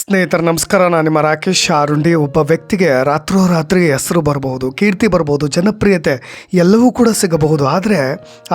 ಸ್ನೇಹಿತರ, ನಮಸ್ಕಾರ. ನಾನು ನಿಮ್ಮ ರಾಕೇಶ್ ಆರುಂಡಿ. ಒಬ್ಬ ವ್ಯಕ್ತಿಗೆ ರಾತ್ರೋರಾತ್ರಿ ಹೆಸರು ಬರಬಹುದು, ಕೀರ್ತಿ ಬರಬಹುದು, ಜನಪ್ರಿಯತೆ ಎಲ್ಲವೂ ಕೂಡ ಸಿಗಬಹುದು. ಆದರೆ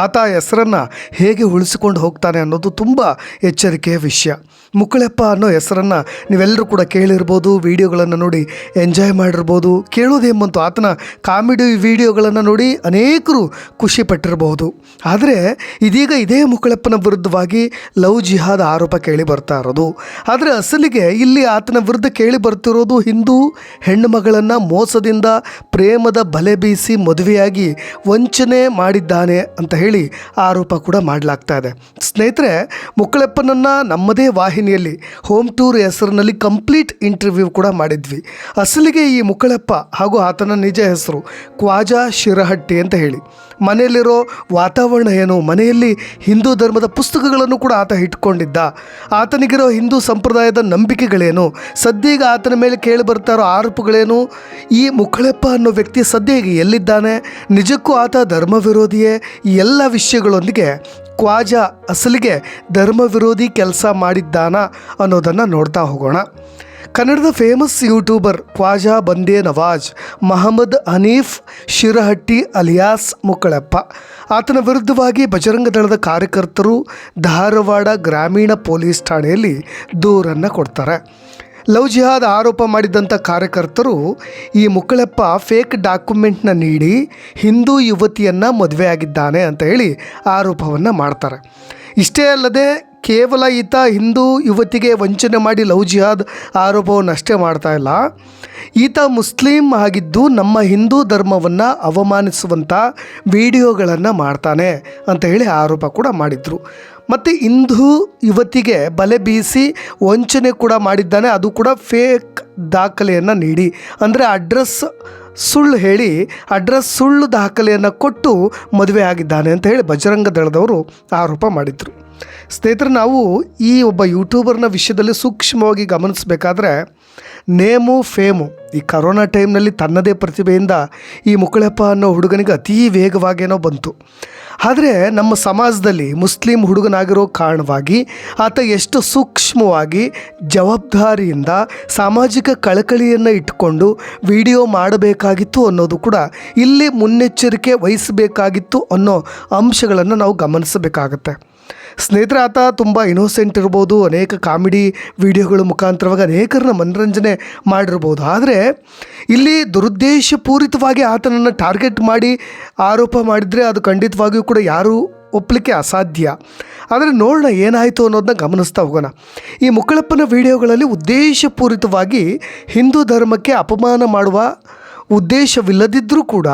ಆತ ಹೆಸರನ್ನು ಹೇಗೆ ಉಳಿಸಿಕೊಂಡು ಹೋಗ್ತಾನೆ ಅನ್ನೋದು ತುಂಬ ಎಚ್ಚರಿಕೆಯ ವಿಷಯ. ಮುಕ್ಕಳೆಪ್ಪ ಅನ್ನೋ ಹೆಸರನ್ನು ನೀವೆಲ್ಲರೂ ಕೂಡ ಕೇಳಿರ್ಬೋದು, ವಿಡಿಯೋಗಳನ್ನು ನೋಡಿ ಎಂಜಾಯ್ ಮಾಡಿರ್ಬೋದು. ಕೇಳೋದೇಮಂತು ಆತನ ಕಾಮಿಡಿ ವಿಡಿಯೋಗಳನ್ನು ನೋಡಿ ಅನೇಕರು ಖುಷಿ ಪಟ್ಟಿರಬಹುದು. ಆದರೆ ಇದೀಗ ಇದೇ ಮುಕ್ಕಳೆಪ್ಪನ ವಿರುದ್ಧವಾಗಿ ಲವ್ ಜಿಹಾದ್ ಆರೋಪ ಕೇಳಿ ಬರ್ತಾ ಇರೋದು. ಆದರೆ ಅಸಲಿಗೆ ಇಲ್ಲಿ ಆತನ ವಿರುದ್ಧ ಕೇಳಿ ಬರ್ತಿರೋದು ಹಿಂದೂ ಹೆಣ್ಣು ಮಗಳನ್ನು ಮೋಸದಿಂದ ಪ್ರೇಮದ ಬಲೆ ಬೀಸಿ ಮದುವೆಯಾಗಿ ವಂಚನೆ ಮಾಡಿದ್ದಾನೆ ಅಂತ ಹೇಳಿ ಆರೋಪ ಕೂಡ ಮಾಡಲಾಗ್ತಾ ಇದೆ. ಸ್ನೇಹಿತರೆ, ಮುಕ್ಕಳಪ್ಪನನ್ನು ನಮ್ಮದೇ ವಾಹಿನಿಯಲ್ಲಿ ಹೋಮ್ ಟೂರ್ ಹೆಸರಿನಲ್ಲಿ ಕಂಪ್ಲೀಟ್ ಇಂಟರ್ವ್ಯೂ ಕೂಡ ಮಾಡಿದ್ವಿ. ಅಸಲಿಗೆ ಈ ಮುಕ್ಕಳಪ್ಪ ಹಾಗೂ ಆತನ ನಿಜ ಹೆಸರು ಕ್ವಾಜಾ ಶಿರಹಟ್ಟಿ ಅಂತ ಹೇಳಿ. ಮನೆಯಲ್ಲಿರೋ ವಾತಾವರಣ ಏನು? ಮನೆಯಲ್ಲಿ ಹಿಂದೂ ಧರ್ಮದ ಪುಸ್ತಕಗಳನ್ನು ಕೂಡ ಆತ ಇಟ್ಕೊಂಡಿದ್ದ. ಆತನಿಗಿರೋ ಹಿಂದೂ ಸಂಪ್ರದಾಯದ ನಂಬಿಕೆಗಳೇನು? ಸದ್ಯೀಗ ಆತನ ಮೇಲೆ ಕೇಳಿ ಬರ್ತಾ ಇರೋ ಆರೋಪಗಳೇನು? ಈ ಮುಕ್ಕಳೆಪ್ಪ ಅನ್ನೋ ವ್ಯಕ್ತಿ ಸದ್ಯ ಎಲ್ಲಿದ್ದಾನೆ? ನಿಜಕ್ಕೂ ಆತ ಧರ್ಮ ವಿರೋಧಿಯೇ ಎಲ್ಲ ವಿಷಯಗಳೊಂದಿಗೆ ಕ್ವಾಜಾ ಅಸಲಿಗೆ ಧರ್ಮ ವಿರೋಧಿ ಕೆಲಸ ಮಾಡಿದ್ದಾನ ಅನ್ನೋದನ್ನು ನೋಡ್ತಾ ಹೋಗೋಣ. ಕನ್ನಡದ famous YouTuber Khwaja Bande Nawaz, Mohammed Hanif, Shirahatti alias Mukkalappa. ಆತನ ವಿರುದ್ಧವಾಗಿ ಬಜರಂಗ ದಳದ ಕಾರ್ಯಕರ್ತರು ಧಾರವಾಡ ಗ್ರಾಮೀಣ ಪೊಲೀಸ್ ಠಾಣೆಯಲ್ಲಿ ದೂರನ್ನು ಕೊಡ್ತಾರೆ. ಲವ್ ಜಿಹಾದ್ ಆರೋಪ ಮಾಡಿದಂಥ ಕಾರ್ಯಕರ್ತರು ಈ ಮುಕ್ಕಳಪ್ಪ ಫೇಕ್ ಡಾಕ್ಯುಮೆಂಟ್ನ ನೀಡಿ ಹಿಂದೂ ಯುವತಿಯನ್ನು ಮದುವೆಯಾಗಿದ್ದಾನೆ ಅಂತ ಹೇಳಿ ಆರೋಪವನ್ನು ಮಾಡ್ತಾರೆ. ಇಷ್ಟೇ ಅಲ್ಲದೆ ಕೇವಲ ಈತ ಹಿಂದೂ ಯುವತಿಗೆ ವಂಚನೆ ಮಾಡಿ ಲವ್ ಜಿಹಾದ್ ಆರೋಪವನ್ನು ಅಷ್ಟೇ ಮಾಡ್ತಾ ಇಲ್ಲ. ಈತ ಮುಸ್ಲಿಂ ಆಗಿದ್ದು ನಮ್ಮ ಹಿಂದೂ ಧರ್ಮವನ್ನು ಅವಮಾನಿಸುವಂಥ ವಿಡಿಯೋಗಳನ್ನು ಮಾಡ್ತಾನೆ ಅಂತ ಹೇಳಿ ಆರೋಪ ಕೂಡ ಮಾಡಿದರು. ಮತ್ತು ಹಿಂದೂ ಯುವತಿಗೆ ಬಲೆ ಬೀಸಿ ವಂಚನೆ ಕೂಡ ಮಾಡಿದ್ದಾನೆ. ಅದು ಕೂಡ ಫೇಕ್ ದಾಖಲೆಯನ್ನು ನೀಡಿ. ಅಂದರೆ ಅಡ್ರೆಸ್ ಸುಳ್ಳು ಹೇಳಿ ಅಡ್ರೆಸ್ ಸುಳ್ಳು ದಾಖಲೆಯನ್ನು ಕೊಟ್ಟು ಮದುವೆ ಆಗಿದ್ದಾನೆ ಅಂತ ಹೇಳಿ ಬಜರಂಗ ದಳದವರು ಆರೋಪ ಮಾಡಿದರು. ಸ್ನೇಹಿತರೆ, ನಾವು ಈ ಒಬ್ಬ ಯೂಟ್ಯೂಬರ್ನ ವಿಷಯದಲ್ಲಿ ಸೂಕ್ಷ್ಮವಾಗಿ ಗಮನಿಸಬೇಕಾದ್ರೆ, ನೇಮು ಫೇಮು, ಈ ಕರೋನಾ ಟೈಮ್ನಲ್ಲಿ ತನ್ನದೇ ಪ್ರತಿಭೆಯಿಂದ ಈ ಮುಕ್ಕಳಪ್ಪ ಅನ್ನೋ ಹುಡುಗನಿಗೆ ಅತೀ ವೇಗವಾಗೇನೋ ಬಂತು. ಆದರೆ ನಮ್ಮ ಸಮಾಜದಲ್ಲಿ ಮುಸ್ಲಿಂ ಹುಡುಗನಾಗಿರೋ ಕಾರಣವಾಗಿ ಆತ ಎಷ್ಟು ಸೂಕ್ಷ್ಮವಾಗಿ ಜವಾಬ್ದಾರಿಯಿಂದ ಸಾಮಾಜಿಕ ಕಳಕಳಿಯನ್ನು ಇಟ್ಟುಕೊಂಡು ವಿಡಿಯೋ ಮಾಡಬೇಕಾಗಿತ್ತು ಅನ್ನೋದು ಕೂಡ ಇಲ್ಲಿ ಮುನ್ನೆಚ್ಚರಿಕೆ ವಹಿಸಬೇಕಾಗಿತ್ತು ಅನ್ನೋ ಅಂಶಗಳನ್ನು ನಾವು ಗಮನಿಸಬೇಕಾಗತ್ತೆ. ಸ್ನೇಹಿತರೆ, ಆತ ತುಂಬ ಇನೋಸೆಂಟ್ ಇರ್ಬೋದು, ಅನೇಕ ಕಾಮಿಡಿ ವಿಡಿಯೋಗಳ ಮುಖಾಂತರವಾಗಿ ಅನೇಕರನ್ನ ಮನರಂಜನೆ ಮಾಡಿರ್ಬೋದು. ಆದರೆ, ಇಲ್ಲಿ ದುರುದ್ದೇಶಪೂರಿತವಾಗಿ ಆತನನ್ನು ಟಾರ್ಗೆಟ್ ಮಾಡಿ ಆರೋಪ ಮಾಡಿದರೆ ಅದು ಖಂಡಿತವಾಗಿಯೂ ಕೂಡ ಯಾರೂ ಒಪ್ಪಲಿಕ್ಕೆ ಅಸಾಧ್ಯ. ಆದರೆ ನೋಡೋಣ ಏನಾಯಿತು ಅನ್ನೋದನ್ನ ಗಮನಿಸ್ತಾ ಹೋಗೋಣ. ಈ ಮುಕ್ಕಳಪ್ಪನ ವಿಡಿಯೋಗಳಲ್ಲಿ ಉದ್ದೇಶಪೂರಿತವಾಗಿ ಹಿಂದೂ ಧರ್ಮಕ್ಕೆ ಅಪಮಾನ ಮಾಡುವ ಉದ್ದೇಶವಿಲ್ಲದಿದ್ದರೂ ಕೂಡ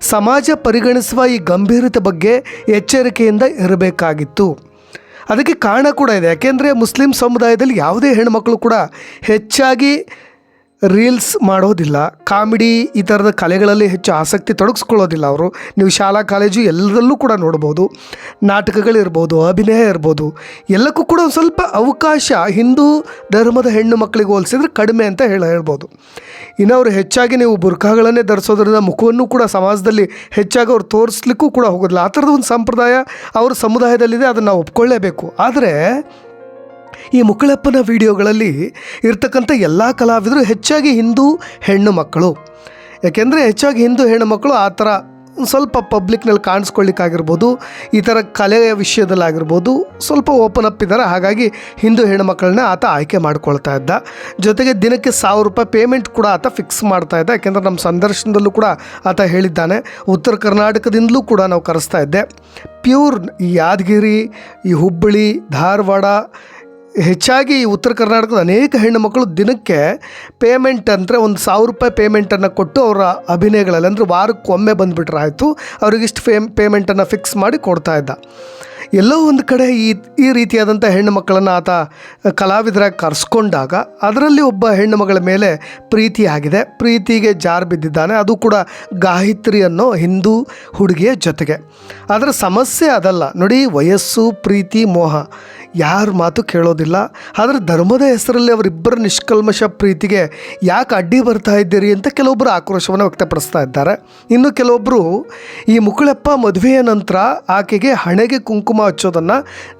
ಸಮಾಜ ಪರಿಗಣಿಸುವ ಈ ಗಂಭೀರತೆ ಬಗ್ಗೆ ಎಚ್ಚರಿಕೆಯಿಂದ ಇರಬೇಕಾಗಿತ್ತು. ಅದಕ್ಕೆ ಕಾರಣ ಕೂಡ ಇದೆ. ಯಾಕೆಂದರೆ ಮುಸ್ಲಿಂ ಸಮುದಾಯದಲ್ಲಿ ಯಾವುದೇ ಹೆಣ್ಮಕ್ಳು ಕೂಡ ಹೆಚ್ಚಾಗಿ ರೀಲ್ಸ್ ಮಾಡೋದಿಲ್ಲ, ಕಾಮಿಡಿ ಈ ಥರದ ಕಲೆಗಳಲ್ಲಿ ಹೆಚ್ಚು ಆಸಕ್ತಿ ತೊಡಗಿಸ್ಕೊಳ್ಳೋದಿಲ್ಲ ಅವರು. ನೀವು ಶಾಲಾ, ಕಾಲೇಜು ಎಲ್ಲದಲ್ಲೂ ಕೂಡ ನೋಡ್ಬೋದು. ನಾಟಕಗಳಿರ್ಬೋದು ಅಭಿನಯ ಇರ್ಬೋದು. ಎಲ್ಲಕ್ಕೂ ಕೂಡ ಸ್ವಲ್ಪ ಅವಕಾಶ ಹಿಂದೂ ಧರ್ಮದ ಹೆಣ್ಣು ಮಕ್ಕಳಿಗೆ ಹೋಲಿಸಿದ್ರೆ ಕಡಿಮೆ ಅಂತ ಹೇಳ ಹೇಳ್ಬೋದು. ಇನ್ನು ಅವರು ಹೆಚ್ಚಾಗಿ ನೀವು ಬುರ್ಖಾಗಳನ್ನೇ ಧರಿಸೋದ್ರಿಂದ ಮುಖವನ್ನು ಕೂಡ ಸಮಾಜದಲ್ಲಿ ಹೆಚ್ಚಾಗಿ ಅವ್ರು ತೋರಿಸ್ಲಿಕ್ಕೂ ಕೂಡ ಹೋಗೋದಿಲ್ಲ. ಆ ಥರದ ಒಂದು ಸಂಪ್ರದಾಯ ಅವ್ರ ಸಮುದಾಯದಲ್ಲಿದೆ, ಅದನ್ನು ನಾವು ಒಪ್ಕೊಳ್ಳೇಬೇಕು. ಆದರೆ ಈ ಮುಕ್ಕಳಪ್ಪನ ವಿಡಿಯೋಗಳಲ್ಲಿ ಇರ್ತಕ್ಕಂಥ ಎಲ್ಲ ಕಲಾವಿದರು ಹೆಚ್ಚಾಗಿ ಹಿಂದೂ ಹೆಣ್ಣು ಮಕ್ಕಳು. ಯಾಕೆಂದರೆ ಹೆಚ್ಚಾಗಿ ಹಿಂದೂ ಹೆಣ್ಣು ಮಕ್ಕಳು ಆ ಥರ ಸ್ವಲ್ಪ ಪಬ್ಲಿಕ್ನಲ್ಲಿ ಕಾಣಿಸ್ಕೊಳ್ಳಿಕ್ಕಾಗಿರ್ಬೋದು, ಈ ಥರ ಕಲೆಯ ವಿಷಯದಲ್ಲಾಗಿರ್ಬೋದು, ಸ್ವಲ್ಪ ಓಪನ್ ಅಪ್ ಇದ್ದಾರೆ. ಹಾಗಾಗಿ ಹಿಂದೂ ಹೆಣ್ಣುಮಕ್ಕಳನ್ನ ಆತ ಆಯ್ಕೆ ಮಾಡ್ಕೊಳ್ತಾ ಇದ್ದ. ಜೊತೆಗೆ ದಿನಕ್ಕೆ ಸಾವಿರ ರೂಪಾಯಿ ಪೇಮೆಂಟ್ ಕೂಡ ಆತ ಫಿಕ್ಸ್ ಮಾಡ್ತಾ ಇದ್ದ. ಯಾಕೆಂದರೆ ನಮ್ಮ ಸಂದರ್ಶನದಲ್ಲೂ ಕೂಡ ಆತ ಹೇಳಿದ್ದಾನೆ. ಉತ್ತರ ಕರ್ನಾಟಕದಿಂದಲೂ ಕೂಡ ನಾವು ಕರೆಸ್ತಾ ಇದ್ದೆ. ಪ್ಯೂರ್ ಈ ಯಾದಗಿರಿ, ಈ ಹುಬ್ಬಳ್ಳಿ, ಧಾರವಾಡ ಹೆಚ್ಚಾಗಿ ಉತ್ತರ ಕರ್ನಾಟಕದ ಅನೇಕ ಹೆಣ್ಣು ಮಕ್ಕಳು ದಿನಕ್ಕೆ ಪೇಮೆಂಟ್ ಅಂದರೆ ಒಂದು ಸಾವಿರ ರೂಪಾಯಿ ಪೇಮೆಂಟನ್ನು ಕೊಟ್ಟು ಅವರ ಅಭಿನಯಗಳಲ್ಲಿ ಅಂದರೆ ವಾರಕ್ಕೆ ಒಮ್ಮೆ ಬಂದುಬಿಟ್ರೆ ಆಯಿತು ಅವ್ರಿಗಿಷ್ಟು ಫೇಮ್ ಪೇಮೆಂಟನ್ನು ಫಿಕ್ಸ್ ಮಾಡಿ ಕೊಡ್ತಾ ಇದ್ದ. ಎಲ್ಲೋ ಒಂದು ಕಡೆ ಈ ಈ ರೀತಿಯಾದಂಥ ಹೆಣ್ಣು ಮಕ್ಕಳನ್ನು ಆತ ಕಲಾವಿದರಾಗಿ ಕರೆಸ್ಕೊಂಡಾಗ ಅದರಲ್ಲಿ ಒಬ್ಬ ಹೆಣ್ಣು ಮಗಳ ಮೇಲೆ ಪ್ರೀತಿ ಆಗಿದೆ. ಪ್ರೀತಿಗೆ ಜಾರು ಬಿದ್ದಿದ್ದಾನೆ. ಅದು ಕೂಡ ಗಾಯತ್ರಿ ಅನ್ನೋ ಹಿಂದೂ ಹುಡುಗಿಯ ಜೊತೆಗೆ. ಅದರ ಸಮಸ್ಯೆ ಅದಲ್ಲ. ನೋಡಿ, ವಯಸ್ಸು, ಪ್ರೀತಿ, ಮೋಹ. ಯಾರ ಮಾತು ಕೇಳೋದಿಲ್ಲ. ಆದರೆ ಧರ್ಮದ ಹೆಸರಲ್ಲಿ ಅವರಿಬ್ಬರ ನಿಷ್ಕಲ್ಮಶ ಪ್ರೀತಿಗೆ ಯಾಕೆ ಅಡ್ಡಿ ಬರ್ತಾ ಇದ್ದೀರಿ ಅಂತ ಕೆಲವೊಬ್ಬರು ಆಕ್ರೋಶವನ್ನು ವ್ಯಕ್ತಪಡಿಸ್ತಾ ಇದ್ದಾರೆ. ಇನ್ನು ಕೆಲವೊಬ್ಬರು ಈ ಮುಕುಳಪ್ಪ ಮದುವೆಯ ನಂತರ ಆಕೆಗೆ ಹಣೆಗೆ ಕುಂಕುಮ ಹಚ್ಚೋದನ್ನು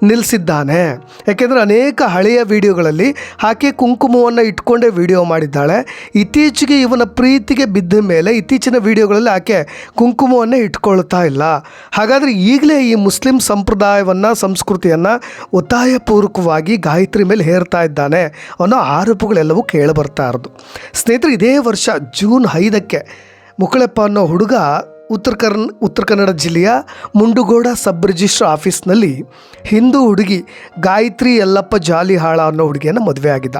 ನಿಲ್ಲಿಸಿದ್ದಾನೆ ಯಾಕೆಂದರೆ ಅನೇಕ ಹಳೆಯ ವಿಡಿಯೋಗಳಲ್ಲಿ ಆಕೆ ಕುಂಕುಮವನ್ನು ಇಟ್ಕೊಂಡೇ ವಿಡಿಯೋ ಮಾಡಿದ್ದಾಳೆ. ಇತ್ತೀಚೆಗೆ ಇವನ ಪ್ರೀತಿಗೆ ಬಿದ್ದ ಮೇಲೆ ಇತ್ತೀಚಿನ ವಿಡಿಯೋಗಳಲ್ಲಿ ಆಕೆ ಕುಂಕುಮವನ್ನೇ ಇಟ್ಕೊಳ್ತಾ ಇಲ್ಲ. ಹಾಗಾದರೆ ಈಗಲೇ ಈ ಮುಸ್ಲಿಂ ಸಂಪ್ರದಾಯವನ್ನು, ಸಂಸ್ಕೃತಿಯನ್ನು ಒತ್ತಾಯಪೂರ್ವಕವಾಗಿ ಗಾಯತ್ರಿ ಮೇಲೆ ಹೇರ್ತಾ ಇದ್ದಾನೆ ಅನ್ನೋ ಆರೋಪಗಳೆಲ್ಲವೂ ಕೇಳಿಬರ್ತಾ ಇರೋದು ಸ್ನೇಹಿತರೆ, ಇದೇ ವರ್ಷ ಜೂನ್ ಐದಕ್ಕೆ ಮುಕುಳಪ್ಪ ಅನ್ನೋ ಹುಡುಗ ಉತ್ತರ ಕರ್ನ್, ಉತ್ತರ ಕನ್ನಡ ಜಿಲ್ಲೆಯ ಮುಂಡುಗೋಡ ಸಬ್ ರಿಜಿಸ್ಟ್ರ್ ಆಫೀಸ್ನಲ್ಲಿ ಹಿಂದೂ ಹುಡುಗಿ ಗಾಯತ್ರಿ ಯಲ್ಲಪ್ಪ ಜಾಲಿಹಾಳ ಅನ್ನೋ ಹುಡುಗಿಯನ್ನು ಮದುವೆ ಆಗಿದ್ದ.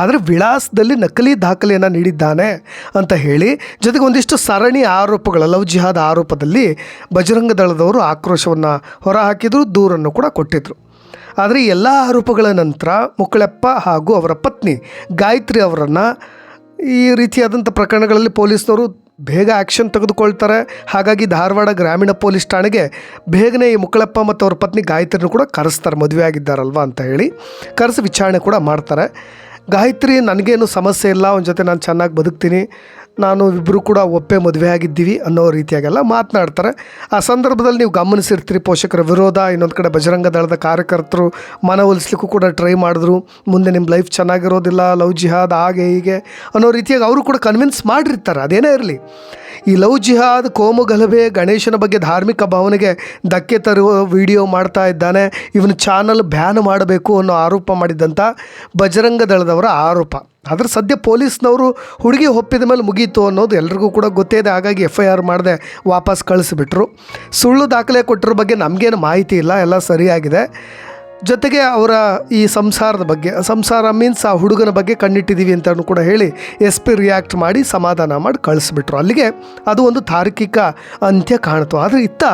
ಆದರೆ ವಿಳಾಸದಲ್ಲಿ ನಕಲಿ ದಾಖಲೆಯನ್ನು ನೀಡಿದ್ದಾನೆ ಅಂತ ಹೇಳಿ ಜೊತೆಗೆ ಒಂದಿಷ್ಟು ಸರಣಿ ಆರೋಪಗಳ, ಲವ್ ಜಿಹಾದ್ ಆರೋಪದಲ್ಲಿ ಬಜರಂಗ ದಳದವರು ಆಕ್ರೋಶವನ್ನು ಹೊರಹಾಕಿದರು, ದೂರನ್ನು ಕೂಡ ಕೊಟ್ಟಿದ್ದರು ಆದರೆ ಎಲ್ಲ ಆರೋಪಗಳ ನಂತರ ಮುಕ್ಕಳಪ್ಪ ಹಾಗೂ ಅವರ ಪತ್ನಿ ಗಾಯತ್ರಿ ಅವರನ್ನು ಈ ರೀತಿಯಾದಂಥ ಪ್ರಕರಣಗಳಲ್ಲಿ ಪೊಲೀಸ್ನವರು ಬೇಗ ಆ್ಯಕ್ಷನ್ ತೆಗೆದುಕೊಳ್ತಾರೆ. ಹಾಗಾಗಿ ಧಾರವಾಡ ಗ್ರಾಮೀಣ ಪೊಲೀಸ್ ಠಾಣೆಗೆ ಬೇಗನೆ ಈ ಮುಕ್ಕಳಪ್ಪ ಮತ್ತು ಅವ್ರ ಪತ್ನಿ ಗಾಯತ್ರಿನೂ ಕೂಡ ಕರೆಸ್ತಾರೆ. ಮದುವೆ ಆಗಿದ್ದಾರಲ್ವ ಅಂತ ಹೇಳಿ ಕರೆಸಿ ವಿಚಾರಣೆ ಕೂಡ ಮಾಡ್ತಾರೆ. ಗಾಯತ್ರಿ, ನನಗೇನು ಸಮಸ್ಯೆ ಇಲ್ಲ, ಅವನ ಜೊತೆ ನಾನು ಚೆನ್ನಾಗಿ ಬದುಕ್ತೀನಿ. ನಾನು ಇಬ್ಬರು ಕೂಡ ಒಪ್ಪೆ ಮದುವೆ ಆಗಿದ್ದೀವಿ ಅನ್ನೋ ರೀತಿಯಾಗೆಲ್ಲ ಮಾತನಾಡ್ತಾರೆ. ಆ ಸಂದರ್ಭದಲ್ಲಿ ನೀವು ಗಮನಿಸಿರ್ತೀರಿ, ಪೋಷಕರ ವಿರೋಧ, ಇನ್ನೊಂದು ಕಡೆ ಬಜರಂಗ ದಳದ ಕಾರ್ಯಕರ್ತರು ಮನವೊಲಿಸ್ಲಿಕ್ಕೂ ಕೂಡ ಟ್ರೈ ಮಾಡಿದ್ರು. ಮುಂದೆ ನಿಮ್ಮ ಲೈಫ್ ಚೆನ್ನಾಗಿರೋದಿಲ್ಲ, ಲವ್ ಜಿಹಾದ್ ಹಾಗೆ ಹೀಗೆ ಅನ್ನೋ ರೀತಿಯಾಗಿ ಅವರು ಕೂಡ ಕನ್ವಿನ್ಸ್ ಮಾಡಿರ್ತಾರೆ, ಅದೇನೇ ಇರಲಿ. ಈ ಲವ್ ಜಿಹಾದ್, ಕೋಮು ಗಲಭೆ, ಗಣೇಶನ ಬಗ್ಗೆ ಧಾರ್ಮಿಕ ಭಾವನೆಗೆ ಧಕ್ಕೆ ತರುವ ವಿಡಿಯೋ ಮಾಡ್ತಾ ಇದ್ದಾನೆ. ಇವನು ಚಾನಲ್ ಬ್ಯಾನ್ ಮಾಡಬೇಕು ಅನ್ನೋ ಆರೋಪ ಮಾಡಿದ್ದಂಥ ಬಜರಂಗ ದಳದವರ ಆರೋಪ. ಆದರೆ ಸದ್ಯ ಪೊಲೀಸ್ನವರು ಹುಡುಗಿ ಒಪ್ಪಿದ ಮೇಲೆ ಮುಗೀತು ಅನ್ನೋದು ಎಲ್ರಿಗೂ ಕೂಡ ಗೊತ್ತೇ ಇದೆ. ಹಾಗಾಗಿ ಎಫ್ ಐ ಆರ್ ಮಾಡದೆ ವಾಪಸ್ ಕಳಿಸಿಬಿಟ್ರು. ಸುಳ್ಳು ದಾಖಲೆ ಕೊಟ್ಟಿರೋ ಬಗ್ಗೆ ನಮಗೇನು ಮಾಹಿತಿ ಇಲ್ಲ, ಎಲ್ಲ ಸರಿಯಾಗಿದೆ. ಜೊತೆಗೆ ಅವರ ಈ ಸಂಸಾರದ ಬಗ್ಗೆ, ಸಂಸಾರ ಮೀನ್ಸ್ ಆ ಹುಡುಗನ ಬಗ್ಗೆ ಕಣ್ಣಿಟ್ಟಿದ್ದೀವಿ ಅಂತ ಕೂಡ ಹೇಳಿ ಎಸ್ ಪಿ ರಿಯಾಕ್ಟ್ ಮಾಡಿ ಸಮಾಧಾನ ಮಾಡಿ ಕಳಿಸ್ಬಿಟ್ರು. ಅಲ್ಲಿಗೆ ಅದು ಒಂದು ತಾರ್ಕಿಕ ಅಂತ್ಯ ಕಾಣಿತು. ಆದರೆ ಇತ್ತ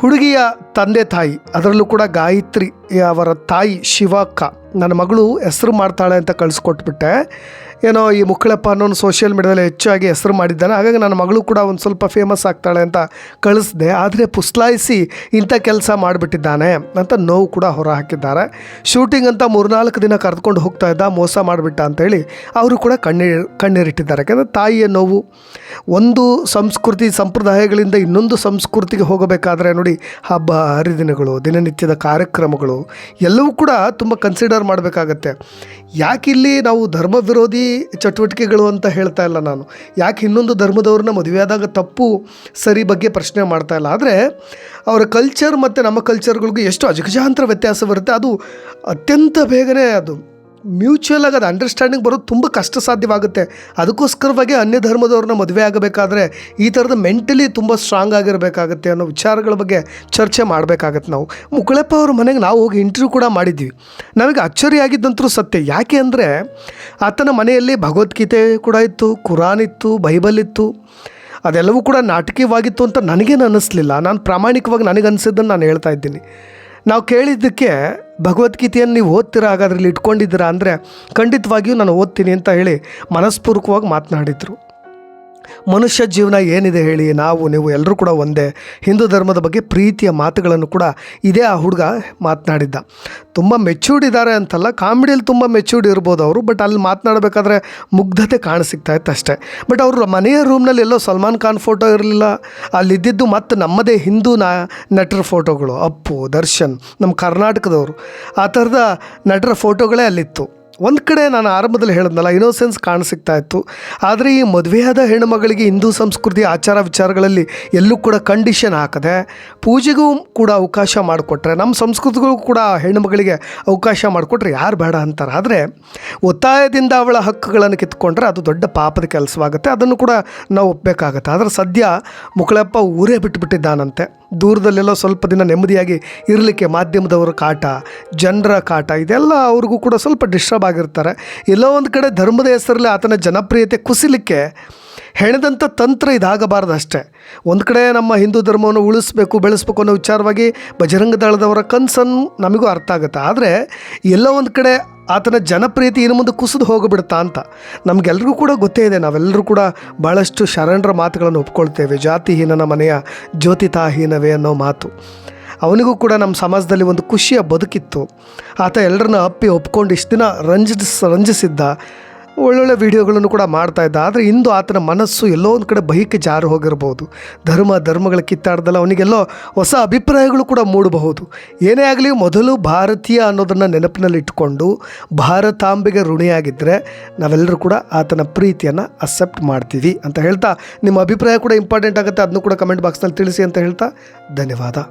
ಹುಡುಗಿಯ ತಂದೆ ತಾಯಿ, ಅದರಲ್ಲೂ ಕೂಡ ಗಾಯತ್ರಿ ಅವರ ತಾಯಿ ಶಿವಕ್ಕ, ನನ್ನ ಮಗಳು ಹೆಸರು ಮಾಡ್ತಾಳೆ ಅಂತ ಕಳಿಸ್ಕೊಟ್ಬಿಟ್ಟೆ. ಏನೋ ಈ ಮುಕ್ಕಳಪ್ಪ ಅನ್ನೋನು ಸೋಷಿಯಲ್ ಮೀಡ್ಯಾದಲ್ಲಿ ಹೆಚ್ಚಾಗಿ ಹೆಸರು ಮಾಡಿದ್ದಾನೆ. ಹಾಗಾಗಿ ನನ್ನ ಮಗಳು ಕೂಡ ಒಂದು ಸ್ವಲ್ಪ ಫೇಮಸ್ ಆಗ್ತಾಳೆ ಅಂತ ಕಳಿಸ್ದೆ. ಆದರೆ ಪುಸ್ಲಾಯಿಸಿ ಇಂಥ ಕೆಲಸ ಮಾಡಿಬಿಟ್ಟಿದ್ದಾನೆ ಅಂತ ನೋವು ಕೂಡ ಹೊರ ಹಾಕಿದ್ದಾರೆ ಶೂಟಿಂಗ್ ಅಂತ ಮೂರ್ನಾಲ್ಕು ದಿನ ಕರೆದುಕೊಂಡು ಹೋಗ್ತಾ ಇದ್ದ, ಮೋಸ ಮಾಡಿಬಿಟ್ಟ ಅಂತೇಳಿ ಅವರು ಕೂಡ ಕಣ್ಣೀರು, ಕಣ್ಣೀರಿಟ್ಟಿದ್ದಾರೆ. ಯಾಕೆಂದರೆ ತಾಯಿಯ ನೋವು ಒಂದು ಸಂಸ್ಕೃತಿ ಸಂಪ್ರದಾಯಗಳಿಂದ ಇನ್ನೊಂದು ಸಂಸ್ಕೃತಿಗೆ ಹೋಗಬೇಕಾದ್ರೆ ನೋಡಿ, ಹಬ್ಬ ಹರಿದಿನಗಳು, ದಿನನಿತ್ಯದ ಕಾರ್ಯಕ್ರಮಗಳು, ಎಲ್ಲವೂ ಕೂಡ ತುಂಬ ಕನ್ಸಿಡರ್ ಮಾಡಬೇಕಾಗತ್ತೆ. ಯಾಕಿಲ್ಲಿ ನಾವು ಧರ್ಮ ವಿರೋಧಿ ಚಟುವಟಿಕೆಗಳು ಅಂತ ಹೇಳ್ತಾ ಇಲ್ಲ ನಾನು? ಯಾಕೆ ಇನ್ನೊಂದು ಧರ್ಮದವ್ರನ್ನ ಮದುವೆಯಾದಾಗ ತಪ್ಪು, ಸರಿ ಬಗ್ಗೆ ಪ್ರಶ್ನೆ ಮಾಡ್ತಾ ಇಲ್ಲ? ಆದರೆ, ಅವರ ಕಲ್ಚರ್ ಮತ್ತು ನಮ್ಮ ಕಲ್ಚರ್ಗಳಿಗೂ ಎಷ್ಟು ಅಜಗಜಾಂತರ ವ್ಯತ್ಯಾಸ ಬರುತ್ತೆ. ಅದು ಅತ್ಯಂತ ಬೇಗನೆ ಅದು ಮ್ಯೂಚುವಲ್ ಆಗಿ ಅದು ಅಂಡರ್ಸ್ಟ್ಯಾಂಡಿಂಗ್ ಬರೋದು ತುಂಬ ಕಷ್ಟ ಸಾಧ್ಯವಾಗುತ್ತೆ ಅದಕ್ಕೋಸ್ಕರವಾಗಿ ಅನ್ಯ ಧರ್ಮದವ್ರನ್ನ ಮದುವೆ ಆಗಬೇಕಾದ್ರೆ ಈ ಥರದ ಮೆಂಟಲಿ ತುಂಬ ಸ್ಟ್ರಾಂಗ್ ಆಗಿರಬೇಕಾಗುತ್ತೆ ಅನ್ನೋ ವಿಚಾರಗಳ ಬಗ್ಗೆ ಚರ್ಚೆ ಮಾಡಬೇಕಾಗತ್ತೆ ನಾವು. ಮುಕುಳಪ್ಪ ಅವ್ರ ಮನೆಗೆ ನಾವು ಹೋಗಿ ಇಂಟರ್ವ್ಯೂ ಕೂಡ ಮಾಡಿದ್ವಿ. ನಮಗೆ ಅಚ್ಚರಿಯಾಗಿದ್ದಂತರೂ ಸತ್ಯ. ಯಾಕೆ ಅಂದರೆ ಆತನ ಮನೆಯಲ್ಲಿ ಭಗವದ್ಗೀತೆ ಕೂಡ ಇತ್ತು ಕುರಾನ್ ಇತ್ತು ಬೈಬಲ್ ಇತ್ತು. ಅದೆಲ್ಲವೂ ಕೂಡ ನಾಟಕೀಯವಾಗಿತ್ತು ಅಂತ ನನಗೇನು ಅನ್ನಿಸ್ಲಿಲ್ಲ ನಾನು ಪ್ರಾಮಾಣಿಕವಾಗಿ ನನಗನ್ನಿಸಿದ್ದನ್ನು ನಾನು ಹೇಳ್ತಾ ಇದ್ದೀನಿ. ನಾವು ಕೇಳಿದ್ದಕ್ಕೆ ಭಗವದ್ಗೀತೆಯನ್ನು ನೀವು ಓದ್ತೀರಾ ಹಾಗಾದ್ರಲ್ಲಿ ಇಟ್ಕೊಂಡಿದ್ದೀರಾ ಅಂದರೆ ಖಂಡಿತವಾಗಿಯೂ ನಾನು ಓದ್ತೀನಿ ಅಂತ ಹೇಳಿ ಮನಸ್ಪೂರ್ವಕವಾಗಿ ಮಾತನಾಡಿದರು. ಮನುಷ್ಯ ಜೀವನ ಏನಿದೆ ಹೇಳಿ, ನಾವು, ನೀವು ಎಲ್ಲರೂ ಕೂಡ ಒಂದೇ. ಹಿಂದೂ ಧರ್ಮದ ಬಗ್ಗೆ ಪ್ರೀತಿಯ ಮಾತುಗಳನ್ನು ಕೂಡ ಇದೇ ಆ ಹುಡುಗ ಮಾತನಾಡಿದ್ದ. ತುಂಬ ಮೆಚ್ಯೂರ್ಡ್ ಇದ್ದಾರೆ ಅಂತಲ್ಲ ಕಾಮಿಡಿಯಲ್ಲಿ ತುಂಬ ಮೆಚ್ಯೂರ್ಡ್ ಇರ್ಬೋದು ಅವರು ಬಟ್ ಅಲ್ಲಿ ಮಾತನಾಡಬೇಕಾದ್ರೆ ಮುಗ್ಧತೆ ಕಾಣಿಸಿಕ್ತಾ ಇತ್ತು ಅಷ್ಟೇ. ಬಟ್ ಅವರು ಮನೆಯ ರೂಮ್ನಲ್ಲಿ ಎಲ್ಲೋ ಸಲ್ಮಾನ್ ಖಾನ್ ಫೋಟೋ ಇರಲಿಲ್ಲ. ಅಲ್ಲಿದ್ದಿದ್ದು ಮತ್ತು ನಮ್ಮದೇ ಹಿಂದೂ ನಾ, ನಟರ ಫೋಟೋಗಳು ಅಪ್ಪು, ದರ್ಶನ್ ನಮ್ಮ ಕರ್ನಾಟಕದವರು. ಆ ಥರದ ನಟರ ಫೋಟೋಗಳೇ ಅಲ್ಲಿತ್ತು. ಒಂದು ಕಡೆ ನಾನು ಆರಂಭದಲ್ಲಿ ಹೇಳಿದ್ನಲ್ಲ ಇನೋಸೆನ್ಸ್ ಕಾಣಿಸಿಕ್ತಾ ಇತ್ತು. ಆದರೆ ಈ ಮದುವೆಯಾದ ಹೆಣ್ಣುಮಗಳಿಗೆ ಹಿಂದೂ ಸಂಸ್ಕೃತಿ ಆಚಾರ ವಿಚಾರಗಳಲ್ಲಿ ಎಲ್ಲೂ ಕೂಡ ಕಂಡೀಷನ್ ಹಾಕದೆ, ಪೂಜೆಗೂ ಕೂಡ ಅವಕಾಶ ಮಾಡಿಕೊಟ್ರೆ ನಮ್ಮ ಸಂಸ್ಕೃತಿಗೂ ಕೂಡ ಹೆಣ್ಣುಮಗಳಿಗೆ ಅವಕಾಶ ಮಾಡಿಕೊಟ್ರೆ ಯಾರು ಬೇಡ ಅಂತಾರೆ. ಆದರೆ ಒತ್ತಾಯದಿಂದ ಅವಳ ಹಕ್ಕುಗಳನ್ನು ಕಿತ್ಕೊಂಡ್ರೆ ಅದು ದೊಡ್ಡ ಪಾಪದ ಕೆಲಸವಾಗುತ್ತೆ, ಅದನ್ನು ಕೂಡ ನಾವು ಒಪ್ಪಬೇಕಾಗತ್ತೆ ಆದರೆ ಸದ್ಯ ಮುಕಳಪ್ಪ ಊರೇ ಬಿಟ್ಟುಬಿಟ್ಟಿದ್ದಾನಂತೆ ದೂರದಲ್ಲೆಲ್ಲೋ ಸ್ವಲ್ಪ ದಿನ ನೆಮ್ಮದಿಯಾಗಿ ಇರಲಿಕ್ಕೆ ಮಾಧ್ಯಮದವರ ಕಾಟ, ಜನರ ಕಾಟ, ಇದೆಲ್ಲ ಅವ್ರಿಗೂ ಕೂಡ ಸ್ವಲ್ಪ ಡಿಸ್ಟರ್ಬ್ ಆಗಿರ್ತಾರೆ. ಎಲ್ಲೋ ಒಂದು ಕಡೆ ಧರ್ಮದ ಹೆಸರಲ್ಲಿ ಆತನ ಜನಪ್ರಿಯತೆ ಕುಸಿಲಿಕ್ಕೆ ಹೆಣೆದಂಥ ತಂತ್ರ ಇದಾಗಬಾರ್ದು ಅಷ್ಟೇ. ಒಂದು ಕಡೆ ನಮ್ಮ ಹಿಂದೂ ಧರ್ಮವನ್ನು ಉಳಿಸ್ಬೇಕು, ಬೆಳೆಸ್ಬೇಕು ಅನ್ನೋ ವಿಚಾರವಾಗಿ ಬಜರಂಗ ದಳದವರ ಕನ್ಸನ್ನು ನಮಗೂ ಅರ್ಥ ಆಗುತ್ತೆ. ಆದರೆ ಎಲ್ಲೋ ಒಂದು ಕಡೆ ಆತನ ಜನಪ್ರಿಯತೆ ಇನ್ನು ಮುಂದೆ ಕುಸಿದು ಹೋಗಿಬಿಡುತ್ತಾ ಅಂತ ನಮಗೆಲ್ರಿಗೂ ಕೂಡ ಗೊತ್ತೇ ಇದೆ. ನಾವೆಲ್ಲರೂ ಕೂಡ ಭಾಳಷ್ಟು ಶರಣರ ಮಾತುಗಳನ್ನು ಒಪ್ಕೊಳ್ತೇವೆ. ಜಾತಿಹೀನನ ಮನೆಯ ಜ್ಯೋತಿತಾಹೀನವೇ ಅನ್ನೋ ಮಾತು. ಅವನಿಗೂ ಕೂಡ ನಮ್ಮ ಸಮಾಜದಲ್ಲಿ ಒಂದು ಖುಷಿಯ ಬದುಕಿತ್ತು. ಆತ ಎಲ್ಲರನ್ನ ಅಪ್ಪಿ ಒಪ್ಕೊಂಡು ಇಷ್ಟು ದಿನ ರಂಜಿಸ್ ರಂಜಿಸಿದ್ದ ಒಳ್ಳೊಳ್ಳೆ ವಿಡಿಯೋಗಳನ್ನು ಕೂಡ ಮಾಡ್ತಾ ಇದ್ದ. ಆದರೆ ಇಂದು ಆತನ ಮನಸ್ಸು ಎಲ್ಲೋ ಒಂದು ಕಡೆ ಬಹಿಕೆ ಜಾರು ಹೋಗಿರ್ಬೋದು. ಧರ್ಮ ಧರ್ಮಗಳ ಕಿತ್ತಾಡ್ದಲ್ಲ, ಅವನಿಗೆಲ್ಲೋ ಹೊಸ ಅಭಿಪ್ರಾಯಗಳು ಕೂಡ ಮೂಡಬಹುದು. ಏನೇ ಆಗಲಿ ಮೊದಲು ಭಾರತೀಯ ಅನ್ನೋದನ್ನು ನೆನಪಿನಲ್ಲಿ ಇಟ್ಕೊಂಡು ಭಾರತಾಂಬೆಗೆ ಋಣಿಯಾಗಿದ್ದರೆ ನಾವೆಲ್ಲರೂ ಕೂಡ ಆತನ ಪ್ರೀತಿಯನ್ನು ಅಕ್ಸೆಪ್ಟ್ ಮಾಡ್ತೀವಿ ಅಂತ ಹೇಳ್ತಾ. ನಿಮ್ಮ ಅಭಿಪ್ರಾಯ ಕೂಡ ಇಂಪಾರ್ಟೆಂಟ್ ಆಗುತ್ತೆ. ಅದನ್ನು ಕೂಡ ಕಮೆಂಟ್ ಬಾಕ್ಸ್ನಲ್ಲಿ ತಿಳಿಸಿ ಅಂತ ಹೇಳ್ತಾ. ಧನ್ಯವಾದ.